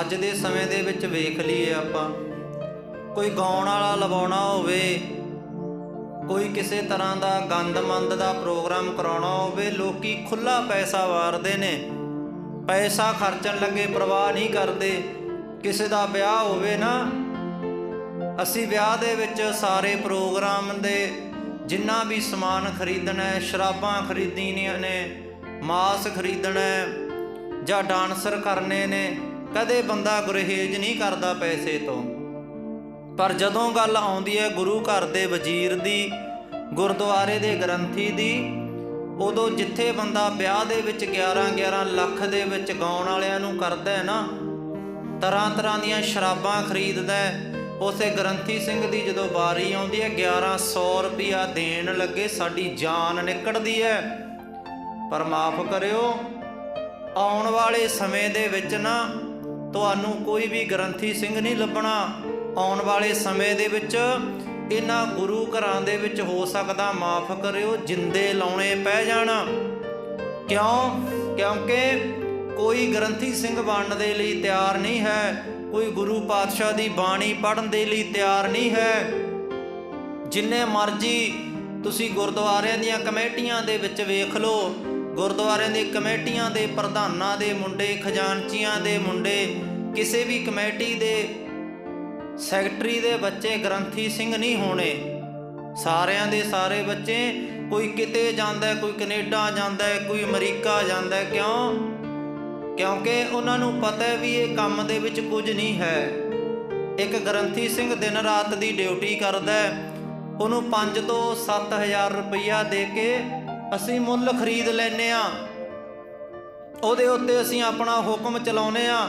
ਅੱਜ ਦੇ ਸਮੇਂ ਦੇ ਵਿੱਚ ਵੇਖ ਲਈਏ ਆਪਾਂ, ਕੋਈ ਗਾਉਣ ਵਾਲਾ ਲਵਾਉਣਾ ਹੋਵੇ, ਕੋਈ ਕਿਸੇ ਤਰ੍ਹਾਂ ਦਾ ਗੰਦਮੰਦ ਦਾ ਪ੍ਰੋਗਰਾਮ ਕਰਾਉਣਾ ਹੋਵੇ, ਲੋਕੀ ਖੁੱਲਾ ਪੈਸਾ ਵਾਰਦੇ ਨੇ, ਪੈਸਾ ਖਰਚਣ ਲੱਗੇ ਪਰਵਾਹ ਨਹੀਂ ਕਰਦੇ। ਕਿਸੇ ਦਾ ਵਿਆਹ ਹੋਵੇ ਨਾ, ਅਸੀਂ ਵਿਆਹ ਦੇ ਵਿੱਚ ਸਾਰੇ ਪ੍ਰੋਗਰਾਮ ਦੇ ਜਿੰਨਾ ਵੀ ਸਮਾਨ ਖਰੀਦਣਾ ਹੈ, ਸ਼ਰਾਬਾਂ ਖਰੀਦਣੀਆਂ ਨੇ, ਮਾਸ ਖਰੀਦਣਾ ਹੈ ਜਾਂ ਡਾਂਸਰ ਕਰਨੇ ਨੇ ਕਦੇ ਬੰਦਾ ਗੁਰਹੇਜ ਨਹੀਂ ਕਰਦਾ ਪੈਸੇ ਤੋਂ। ਪਰ ਜਦੋਂ ਗੱਲ ਆਉਂਦੀ ਹੈ ਗੁਰੂ ਘਰ ਦੇ ਵਜ਼ੀਰ ਦੀ, ਗੁਰਦੁਆਰੇ ਦੇ ਗ੍ਰੰਥੀ ਦੀ, ਉਦੋਂ ਜਿੱਥੇ ਬੰਦਾ ਵਿਆਹ ਦੇ ਵਿੱਚ 11 11 ਲੱਖ ਦੇ ਵਿੱਚ ਗਾਉਣ ਵਾਲਿਆਂ ਨੂੰ ਕਰਦਾ ਹੈ ਨਾ ਤਰ੍ਹਾਂ ਤਰ੍ਹਾਂ ਦੀਆਂ ਸ਼ਰਾਬਾਂ ਖਰੀਦਦਾ ਉਸੇ ਗ੍ਰੰਥੀ ਸਿੰਘ ਦੀ ਜਦੋਂ ਵਾਰੀ ਆਉਂਦੀ ਹੈ 1100 ਰੁਪਿਆ ਦੇਣ ਲੱਗੇ ਸਾਡੀ ਜਾਨ ਨਿਕਲਦੀ ਹੈ। ਪਰ ਮਾਫ ਕਰਿਓ, ਆਉਣ ਵਾਲੇ ਸਮੇਂ ਦੇ ਵਿੱਚ ਨਾ ਤੁਹਾਨੂੰ ਕੋਈ ਵੀ ਗ੍ਰੰਥੀ ਸਿੰਘ ਨਹੀਂ ਲੱਭਣਾ। ਆਉਣ ਵਾਲੇ ਸਮੇਂ ਦੇ ਵਿੱਚ ਇਹਨਾਂ ਗੁਰੂ ਘਰਾਂ ਦੇ ਵਿੱਚ ਹੋ ਸਕਦਾ ਮਾਫ ਕਰਿਓ, ਜਿੰਦੇ ਲਾਉਣੇ ਪੈ ਜਾਣ। ਕਿਉਂ? ਕਿਉਂਕਿ ਕੋਈ ਗ੍ਰੰਥੀ ਸਿੰਘ ਬਣਨ ਦੇ ਲਈ ਤਿਆਰ ਨਹੀਂ ਹੈ, ਕੋਈ ਗੁਰੂ ਪਾਤਸ਼ਾਹ ਦੀ ਬਾਣੀ ਪੜ੍ਹਨ ਦੇ ਲਈ ਤਿਆਰ ਨਹੀਂ ਹੈ। ਜਿੰਨੇ ਮਰਜ਼ੀ ਤੁਸੀਂ ਗੁਰਦੁਆਰਿਆਂ ਦੀਆਂ ਕਮੇਟੀਆਂ ਦੇ ਵਿੱਚ ਵੇਖ ਲਓ ਗੁਰਦੁਆਰਿਆਂ ਦੇ ਕਮੇਟੀਆਂ ਦੇ ਪ੍ਰਧਾਨਾਂ ਦੇ ਮੁੰਡੇ, ਖਜ਼ਾਨਚੀਆਂ ਦੇ ਮੁੰਡੇ, ਕਿਸੇ ਵੀ ਕਮੇਟੀ ਦੇ ਸੈਕਟਰੀ ਦੇ ਬੱਚੇ ਗ੍ਰੰਥੀ ਸਿੰਘ ਨਹੀਂ ਹੋਣੇ। ਸਾਰਿਆਂ ਦੇ ਸਾਰੇ ਬੱਚੇ, ਕੋਈ ਕਿਤੇ ਜਾਂਦਾ, ਕੋਈ ਕੈਨੇਡਾ ਜਾਂਦਾ, ਕੋਈ ਅਮਰੀਕਾ ਜਾਂਦਾ, ਕਿਉਂ? ਕਿਉਂਕਿ ਉਹਨਾਂ ਨੂੰ ਪਤਾ ਹੈ ਵੀ ਇਹ ਕੰਮ ਦੇ ਵਿੱਚ ਕੁਝ ਨਹੀਂ ਹੈ। ਇੱਕ ਗ੍ਰੰਥੀ ਸਿੰਘ ਦਿਨ ਰਾਤ ਦੀ ਡਿਊਟੀ ਕਰਦਾ ਉਹਨੂੰ 5 ਤੋਂ 7000 ਰੁਪਈਆ ਦੇ ਕੇ ਅਸੀਂ ਮੁੱਲ ਖਰੀਦ ਲੈਨੇ ਆ। ਉਹਦੇ ਉੱਤੇ ਅਸੀਂ ਆਪਣਾ ਹੁਕਮ ਚਲਾਉਨੇ ਆ।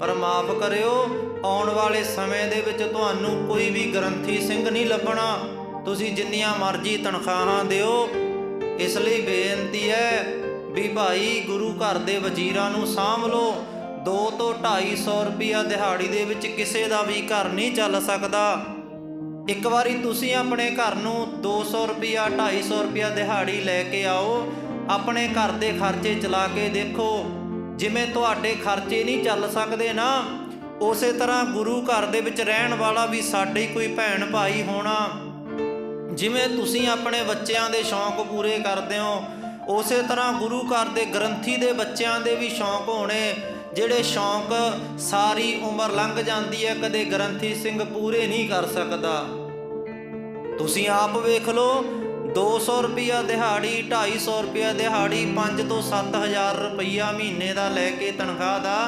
ਪਰ ਮਾਫ ਕਰਿਓ, ਆਉਣ ਵਾਲੇ ਸਮੇਂ ਦੇ ਵਿੱਚ ਤੁਹਾਨੂੰ ਕੋਈ ਵੀ ਗ੍ਰੰਥੀ ਸਿੰਘ ਨਹੀਂ ਲੱਭਣਾ। ਤੁਸੀਂ ਜਿੰਨੀਆਂ ਮਰਜ਼ੀ ਤਨਖਾਹਾਂ ਦਿਓ। ਇਸ ਲਈ ਬੇਨਤੀ ਹੈ ਵੀ ਭਾਈ ਗੁਰੂ ਘਰ ਦੇ ਵਜ਼ੀਰਾਂ ਨੂੰ ਸਾਂਭ ਲਓ। 2 ਤੋਂ 250 ਰੁਪਿਆ ਦਿਹਾੜੀ ਦੇ ਵਿੱਚ ਕਿਸੇ ਦਾ ਵੀ ਘਰ ਨਹੀਂ ਚੱਲ ਸਕਦਾ। ਇੱਕ ਵਾਰੀ ਤੁਸੀਂ ਆਪਣੇ ਘਰ ਨੂੰ 200 ਰੁਪਿਆ 250 ਰੁਪਿਆ ਦਿਹਾੜੀ ਲੈ ਕੇ ਆਓ। ਆਪਣੇ ਘਰ ਦੇ ਖਰਚੇ ਚਲਾ ਕੇ ਦੇਖੋ। ਜਿਵੇਂ ਤੁਹਾਡੇ ਖਰਚੇ ਨਹੀਂ ਚੱਲ ਸਕਦੇ ਨਾ, ਉਸੇ ਤਰ੍ਹਾਂ ਗੁਰੂ ਘਰ ਦੇ ਵਿੱਚ ਰਹਿਣ ਵਾਲਾ ਵੀ ਸਾਡੇ ਕੋਈ ਭੈਣ ਭਾਈ ਹੋਣਾ। ਜਿਵੇਂ ਤੁਸੀਂ ਆਪਣੇ ਬੱਚਿਆਂ ਦੇ ਸ਼ੌਂਕ ਪੂਰੇ ਕਰਦੇ ਹੋ ਉਸੇ ਤਰ੍ਹਾਂ ਗੁਰੂ ਘਰ ਦੇ ਗ੍ਰੰਥੀ ਦੇ ਬੱਚਿਆਂ ਦੇ ਵੀ ਸ਼ੌਂਕ ਹੋਣੇ, ਜਿਹੜੇ ਸ਼ੌਂਕ ਸਾਰੀ ਉਮਰ ਲੰਘ ਜਾਂਦੀ ਹੈ, ਕਦੇ ਗ੍ਰੰਥੀ ਸਿੰਘ ਪੂਰੇ ਨਹੀਂ ਕਰ ਸਕਦਾ। ਤੁਸੀਂ ਆਪ ਵੇਖ ਲਓ 200 ਰੁਪਿਆ ਦਿਹਾੜੀ 250 ਰੁਪਿਆ ਦਿਹਾੜੀ 5 ਤੋਂ 7000 ਰੁਪਈਆ ਮਹੀਨੇ ਦਾ ਲੈ ਕੇ ਤਨਖਾਹ ਦਾ,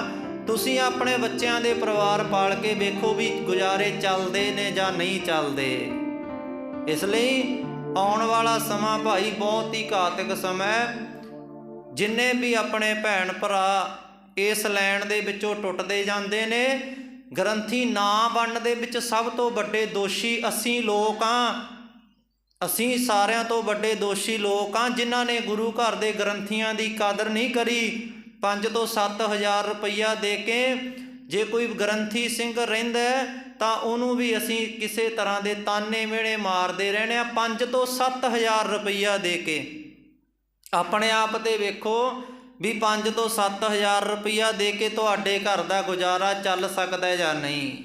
ਤੁਸੀਂ ਆਪਣੇ ਬੱਚਿਆਂ ਦੇ ਪਰਿਵਾਰ ਪਾਲ ਕੇ ਵੇਖੋ ਵੀ ਗੁਜ਼ਾਰੇ ਚੱਲਦੇ ਨੇ ਜਾਂ ਨਹੀਂ ਚੱਲਦੇ। ਇਸ ਲਈ ਆਉਣ ਵਾਲਾ ਸਮਾਂ ਭਾਈ ਬਹੁਤ ਹੀ ਘਾਤਕ ਸਮਾਂ ਹੈ। ਜਿੰਨੇ ਵੀ ਆਪਣੇ ਭੈਣ ਭਰਾ ਇਸ ਲੈਣ ਦੇ ਵਿੱਚੋਂ ਟੁੱਟਦੇ ਜਾਂਦੇ ਨੇ, ਗ੍ਰੰਥੀ ਨਾ ਬਣਨ ਦੇ ਵਿੱਚ ਸਭ ਤੋਂ ਵੱਡੇ ਦੋਸ਼ੀ ਅਸੀਂ ਲੋਕ ਆ ਅਸੀਂ ਸਾਰਿਆਂ ਤੋਂ ਵੱਡੇ ਦੋਸ਼ੀ ਲੋਕ ਆ ਜਿਨ੍ਹਾਂ ਨੇ ਗੁਰੂ ਘਰ ਦੇ ਗ੍ਰੰਥੀਆਂ ਦੀ ਕਦਰ ਨਹੀਂ ਕਰੀ। 5 ਤੋਂ 7000 ਰੁਪਈਆ ਦੇ ਕੇ ਜੇ ਕੋਈ ਗ੍ਰੰਥੀ ਸਿੰਘ ਰਹਿੰਦਾ ਤਾਂ ਉਹਨੂੰ ਵੀ ਅਸੀਂ ਕਿਸੇ ਤਰ੍ਹਾਂ ਦੇ ਤਾਨੇ ਮਿਹਣੇ ਮਾਰਦੇ ਰਹਿਣੇ ਆ 5 ਤੋਂ 7000 ਰੁਪਈਆ ਦੇ ਕੇ। ਆਪਣੇ ਆਪ ਤੇ ਵੇਖੋ ਵੀ 5 ਤੋਂ 7000 ਰੁਪਈਆ ਦੇ ਕੇ ਤੁਹਾਡੇ ਘਰ ਦਾ ਗੁਜ਼ਾਰਾ ਚੱਲ ਸਕਦਾ ਜਾਂ ਨਹੀਂ।